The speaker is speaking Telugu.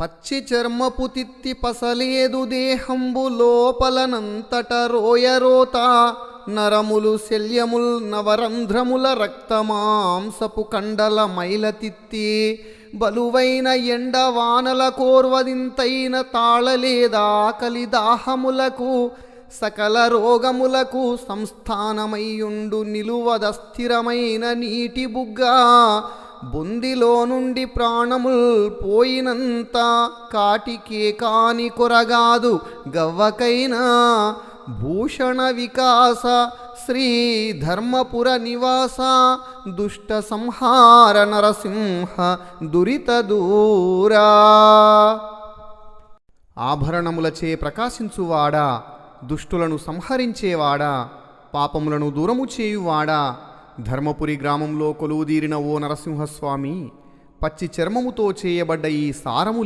పచ్చి చర్మపు తిత్తి పసలేదు దేహంబు లోపలనంతట రోయరోత. నరములు శల్యముల్ నవరంధ్రముల రక్తమాంసపు కండల మైల తిత్తి. బలువైన ఎండ వానల కోర్వదింతైన తాళలేదా కలిదాహములకు సకల రోగములకు సంస్థానమయ్యుండు నిలువదస్థిరమైన నీటి బుగ్గా. బొందిలో నుండి ప్రాణముల్ పోయినంత కాటికే కాని కొరగాదు గవ్వకైనా. భూషణ వికాస శ్రీ ధర్మపుర నివాస దుష్ట సంహార నరసింహ దురిత దూరా. ఆభరణములచే ప్రకాశించువాడా దుష్టులను సంహరించేవాడా పాపములను దూరము చేయువాడా. ధర్మపురి గ్రామంలో కొలువుదీరిన ఓ నరసింహస్వామి పచ్చి చర్మముతో చేయబడ్డ ఈ సారము